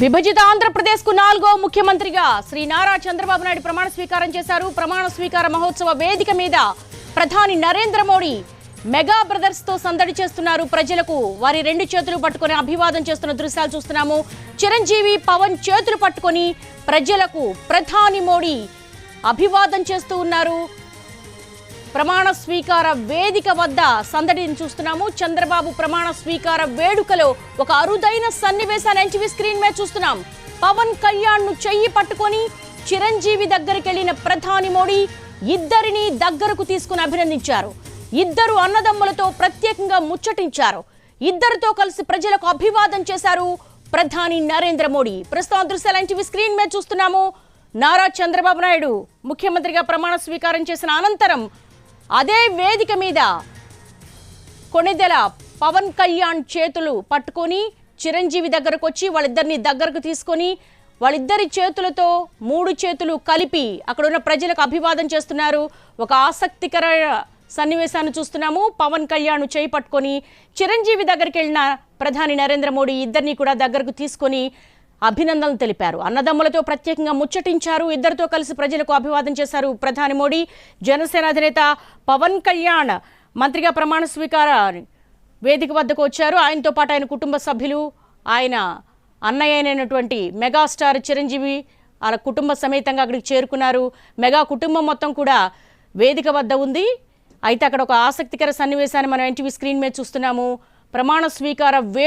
విభజిత ఆంధ్రప్రదేశ్కు నాలుగో ముఖ్యమంత్రిగా శ్రీ నారా చంద్రబాబు నాయుడు ప్రమాణ స్వీకారం చేశారు. ప్రమాణ స్వీకార మహోత్సవ వేదిక మీద ప్రధాని నరేంద్ర మోడీ మెగా బ్రదర్స్తో సందడి చేస్తున్నారు. ప్రజలకు వారి రెండు చేతులు పట్టుకొని అభివాదం చేస్తున్న దృశ్యాలు చూస్తున్నాము. చిరంజీవి పవన్ చేతులు పట్టుకొని ప్రజలకు ప్రధాని మోడీ అభివాదం చేస్తూ ఉన్నారు. ప్రమాణ స్వీకార వేదిక వద్ద సందడిని చూస్తున్నాము. చంద్రబాబు ప్రమాణ స్వీకార వేడుకలో ఒక అరుదైన సన్నివేశాన్ని ఎన్టీవీ స్క్రీన్ మీద చూస్తున్నాం. పవన్ కళ్యాణ్ను చెయ్యి పట్టుకొని చిరంజీవి దగ్గరికి ప్రధాని మోడీ ఇద్దరిని దగ్గరకు తీసుకుని అభినందించారు. ఇద్దరు అన్నదమ్ములతో ప్రత్యేకంగా ముచ్చటించారు. ఇద్దరితో కలిసి ప్రజలకు అభివాదం చేశారు ప్రధాని నరేంద్ర మోడీ. ప్రస్తుతం దృశ్యాలు ఎన్టీవీ స్క్రీన్ మీద చూస్తున్నాము. నారా చంద్రబాబు నాయుడు ముఖ్యమంత్రిగా ప్రమాణ స్వీకారం చేసిన అనంతరం అదే వేదిక మీద కొణిదెల పవన్ కళ్యాణ్ చేతులు పట్టుకొని చిరంజీవి దగ్గరకు వచ్చి వాళ్ళిద్దరిని దగ్గరకు తీసుకొని వాళ్ళిద్దరి చేతులతో మూడు చేతులు కలిపి అక్కడ ఉన్న ప్రజలకు అభివాదం చేస్తున్నారు. ఒక ఆసక్తికర సన్నివేశాన్ని చూస్తున్నాము. పవన్ కళ్యాణ్ చేయి పట్టుకొని చిరంజీవి దగ్గరికి వెళ్ళిన ప్రధాని నరేంద్ర మోడీ ఇద్దరిని కూడా దగ్గరకు తీసుకొని అభినందనలు తెలిపారు. అన్నదమ్ములతో ప్రత్యేకంగా ముచ్చటించారు. ఇద్దరితో కలిసి ప్రజలకు అభివాదం చేశారు ప్రధాని మోడీ. జనసేన అధినేత పవన్ కళ్యాణ్ మంత్రిగా ప్రమాణ స్వీకార వేదిక వద్దకు వచ్చారు. ఆయనతో పాటు ఆయన కుటుంబ సభ్యులు ఆయన అన్నయ్య అయినటువంటి మెగాస్టార్ చిరంజీవి వాళ్ళ కుటుంబ సమేతంగా అక్కడికి చేరుకున్నారు. మెగా కుటుంబం మొత్తం కూడా వేదిక వద్ద ఉంది. అయితే అక్కడ ఒక ఆసక్తికర సన్నివేశాన్ని మనం ఎన్టీవీ స్క్రీన్ మీద చూస్తున్నాము. ప్రమాణ స్వీకార